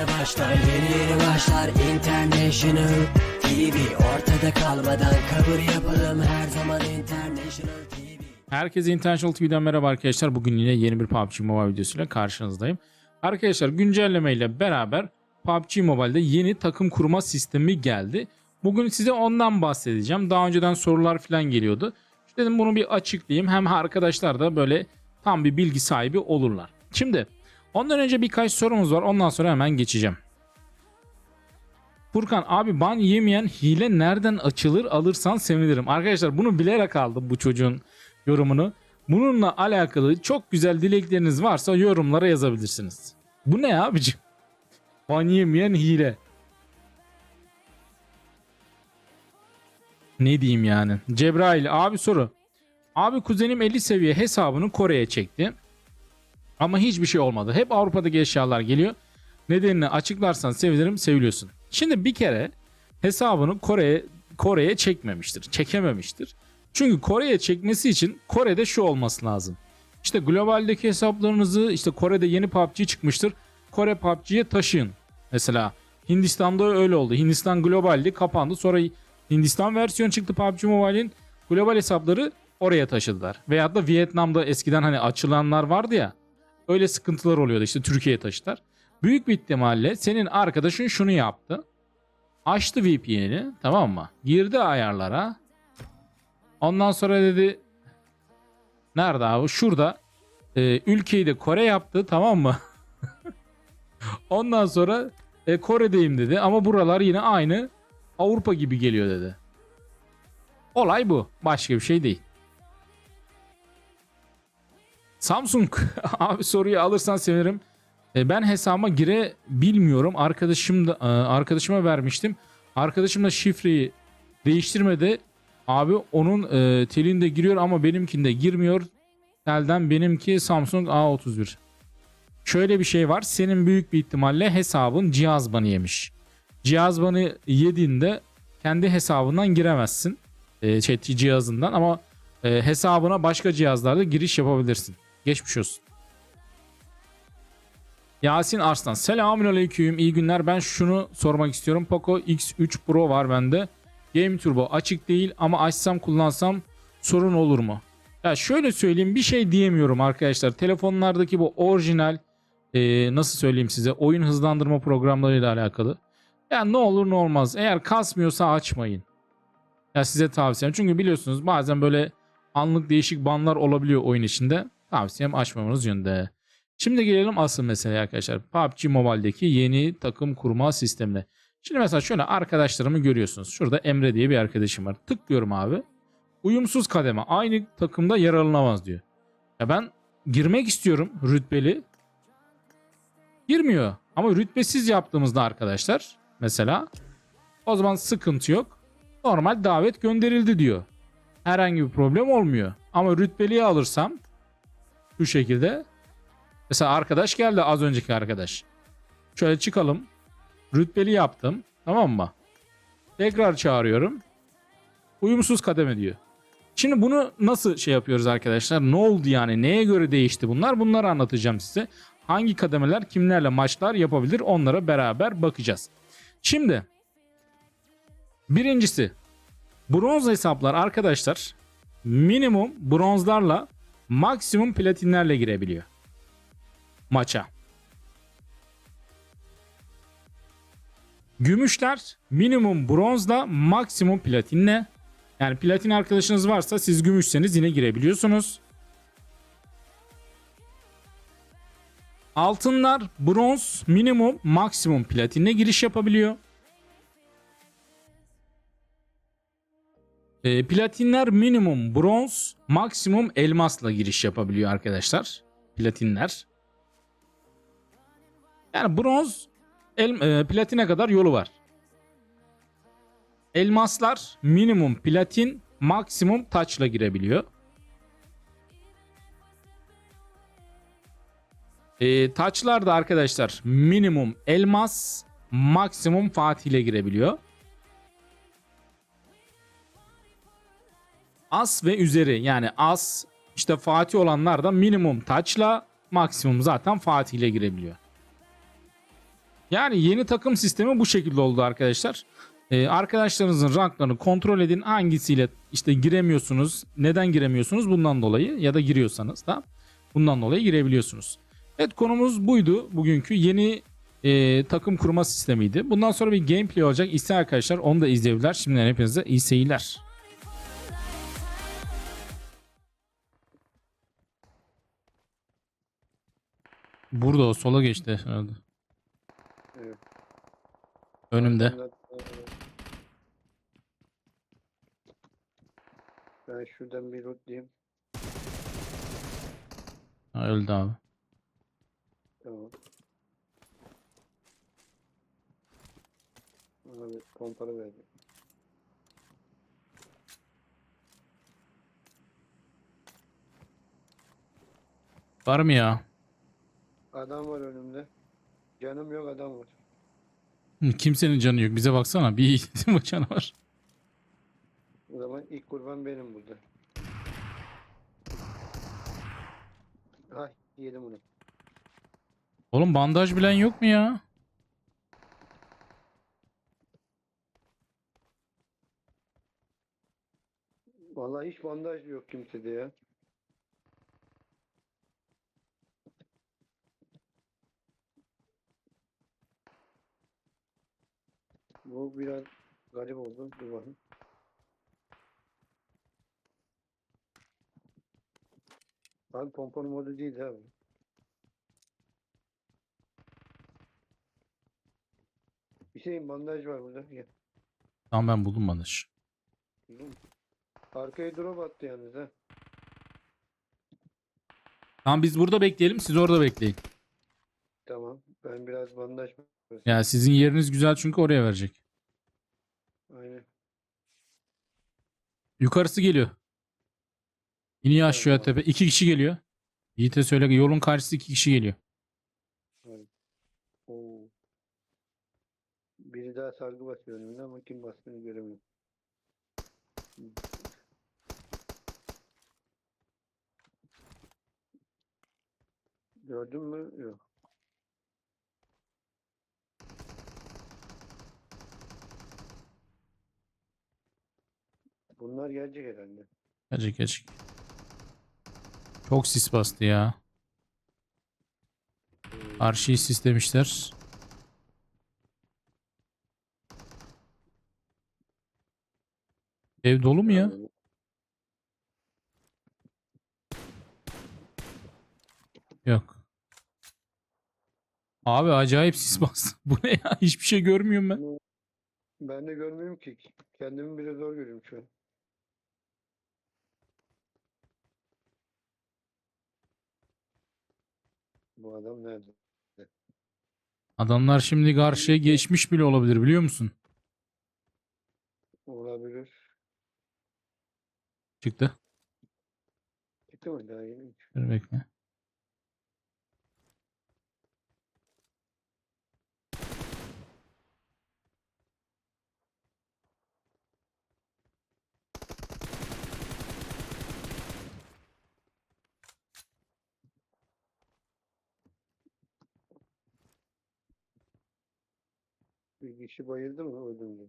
yeni başlar Yeni yeni başlar International TV Ortada kalmadan kabul yapalım Her zaman International TV Herkese International TV'den merhaba arkadaşlar. Bugün yine yeni bir PUBG Mobile videosuyla karşınızdayım. Arkadaşlar güncelleme ile beraber PUBG Mobile'de yeni takım kurma sistemi geldi. Bugün size ondan bahsedeceğim. Daha önceden sorular falan geliyordu. İşte dedim bunu bir açıklayayım. Hem arkadaşlar da böyle tam bir bilgi sahibi olurlar. Şimdi ondan önce birkaç sorumuz var. Ondan sonra hemen geçeceğim. Furkan abi ban yemeyen hile nereden açılır alırsan sevinirim. Arkadaşlar bunu bilerek aldım bu çocuğun yorumunu. Bununla alakalı çok güzel dilekleriniz varsa yorumlara yazabilirsiniz. Bu ne abicim? Ban yemeyen hile. Ne diyeyim yani? Cebrail abi soru. Abi kuzenim 50 seviye hesabını Kore'ye çekti. Ama hiçbir şey olmadı. Hep Avrupa'daki eşyalar geliyor. Nedenini açıklarsan sevinirim, seviliyorsun. Şimdi bir kere hesabını Kore'ye Kore'ye çekmemiştir, çekememiştir. Çünkü Kore'ye çekmesi için Kore'de şu olması lazım. İşte globaldeki hesaplarınızı işte Kore'de yeni PUBG çıkmıştır. Kore PUBG'ye taşıyın. Mesela Hindistan'da öyle oldu. Hindistan globaldi kapandı. Sonra Hindistan versiyon çıktı PUBG Mobile'in. Global hesapları oraya taşıdılar. Veyahut da Vietnam'da eskiden hani açılanlar vardı ya. Öyle sıkıntılar oluyordu işte Türkiye'ye taşıdılar. Büyük bir ihtimalle senin arkadaşın şunu yaptı. Açtı VPN'i tamam mı? Girdi ayarlara. Ondan sonra dedi nerede abi? Şurada e, ülkeyi de Kore yaptı tamam mı? Ondan sonra e, Kore'deyim dedi ama buralar yine aynı Avrupa gibi geliyor dedi. Olay bu. Başka bir şey değil. Samsung abi soruyu alırsan sevinirim. E, ben hesabıma gire bilmiyorum. Arkadaşım da, e, arkadaşıma vermiştim. Arkadaşım da şifreyi değiştirmedi. Abi onun e, telinde giriyor ama benimkinde girmiyor. Telden benimki Samsung A31. Şöyle bir şey var. Senin büyük bir ihtimalle hesabın cihaz banı yemiş. Cihaz banı yediğinde kendi hesabından giremezsin. E, şey, cihazından ama e, hesabına başka cihazlarda giriş yapabilirsin. Geçmiş olsun. Yasin Arslan. Selamünaleyküm. İyi günler. Ben şunu sormak istiyorum. Poco X3 Pro var bende. Game Turbo açık değil ama açsam kullansam sorun olur mu? Ya şöyle söyleyeyim bir şey diyemiyorum arkadaşlar. Telefonlardaki bu orijinal e, nasıl söyleyeyim size oyun hızlandırma programlarıyla alakalı. Ya ne olur ne olmaz. Eğer kasmıyorsa açmayın. Ya size tavsiyem. Çünkü biliyorsunuz bazen böyle anlık değişik banlar olabiliyor oyun içinde. Tavsiyem açmamanız yönde. Şimdi gelelim asıl meseleye arkadaşlar. PUBG Mobile'deki yeni takım kurma sistemine. Şimdi mesela şöyle arkadaşlarımı görüyorsunuz. Şurada Emre diye bir arkadaşım var. Tıklıyorum abi. Uyumsuz kademe. Aynı takımda yer alınamaz diyor. Ya ben girmek istiyorum rütbeli. Girmiyor. Ama rütbesiz yaptığımızda arkadaşlar mesela o zaman sıkıntı yok. Normal davet gönderildi diyor. Herhangi bir problem olmuyor. Ama rütbeliye alırsam şu şekilde mesela arkadaş geldi az önceki arkadaş. Şöyle çıkalım. Rütbeli yaptım. Tamam mı? Tekrar çağırıyorum. Uyumsuz kademe diyor. Şimdi bunu nasıl şey yapıyoruz arkadaşlar? Ne oldu yani? Neye göre değişti bunlar? Bunları anlatacağım size. Hangi kademeler kimlerle maçlar yapabilir? Onlara beraber bakacağız. Şimdi birincisi bronz hesaplar arkadaşlar minimum bronzlarla maksimum platinlerle girebiliyor maça. Gümüşler minimum bronzla maksimum platinle. Yani platin arkadaşınız varsa siz gümüşseniz yine girebiliyorsunuz. Altınlar bronz minimum maksimum platinle giriş yapabiliyor. E, platinler minimum bronz maksimum elmasla giriş yapabiliyor arkadaşlar. Platinler. Yani bronz el, e, platine kadar yolu var. Elmaslar minimum platin maksimum taçla girebiliyor. E, taçlar da arkadaşlar minimum elmas maksimum Fatih ile girebiliyor. As ve üzeri yani as işte Fatih olanlar da minimum taçla maksimum zaten Fatih ile girebiliyor. Yani yeni takım sistemi bu şekilde oldu arkadaşlar. Ee, arkadaşlarınızın ranklarını kontrol edin. Hangisiyle işte giremiyorsunuz, neden giremiyorsunuz bundan dolayı ya da giriyorsanız da bundan dolayı girebiliyorsunuz. Evet konumuz buydu bugünkü yeni e, takım kurma sistemiydi. Bundan sonra bir gameplay olacak. İsteyen arkadaşlar onu da izleyebilirler. Şimdiden hepinize iyi seyirler. Burada o sola geçti herhalde. Evet. Önümde. Ben şuradan bir lootlayayım. Ha, öldü abi. Tamam. Ona bir pompalı verdim. Var mı ya? Adam var önümde. Canım yok adam var. Hı, Kimsenin canı yok. Bize baksana. Bir yiğitin var? O zaman ilk kurban benim burada. Ay yedim bunu. Oğlum bandaj bilen yok mu ya? Vallahi hiç bandaj yok kimsede ya. Bu biraz garip oldu. Dur bakayım. Abi pompalı modu değil abi. Bir şeyin bandaj var burada. Gel. Tamam ben buldum bandaj. Buldun mu? Arkaya drop attı yalnız ha. Tamam biz burada bekleyelim. Siz orada bekleyin. Tamam. Ben biraz bandaj Ya sizin yeriniz güzel çünkü oraya verecek. Aynen. Yukarısı geliyor. İniyor aşağı Evet, tepe. İki kişi geliyor. Yiğit'e söyle yolun karşısı iki kişi geliyor. Oo. Biri daha sargı basıyor önümde ama kim bastığını göremiyorum. Gördün mü? Yok. Bunlar gelecek herhalde. Gelecek gelecek. Çok sis bastı ya. Karşıyı sislemişler. Ev dolu mu ya? Yok. Abi acayip sis bastı. Bu ne ya? Hiçbir şey görmüyorum ben. Ben de görmüyorum ki. Kendimi bile zor görüyorum şu an. Bu adam nerede? Adamlar şimdi karşıya geçmiş bile olabilir biliyor musun? Olabilir. Çıktı. Gitti mi daha yeni? Dur bekle. Bir kişi bayıldı mı? Öldü mü?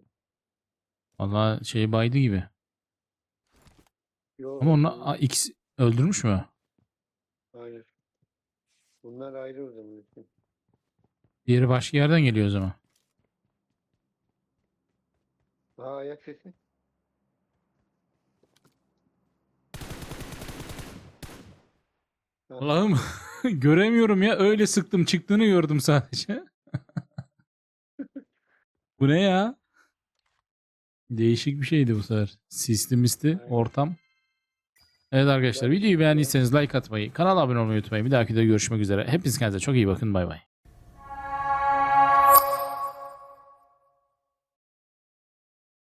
Valla şey baydı gibi. Yok. Ama onu a, ikisi öldürmüş mü? Hayır. Bunlar ayrı o zaman. Diğeri başka yerden geliyor o zaman. Aa ayak sesi. Allah'ım göremiyorum ya öyle sıktım çıktığını gördüm sadece. Bu ne ya? Değişik bir şeydi bu sefer. Aynen. ortam. Evet arkadaşlar videoyu şey beğendiyseniz like atmayı, kanala abone olmayı unutmayın. Bir dahaki de görüşmek üzere. Hepiniz kendinize çok iyi bakın. Bay bay.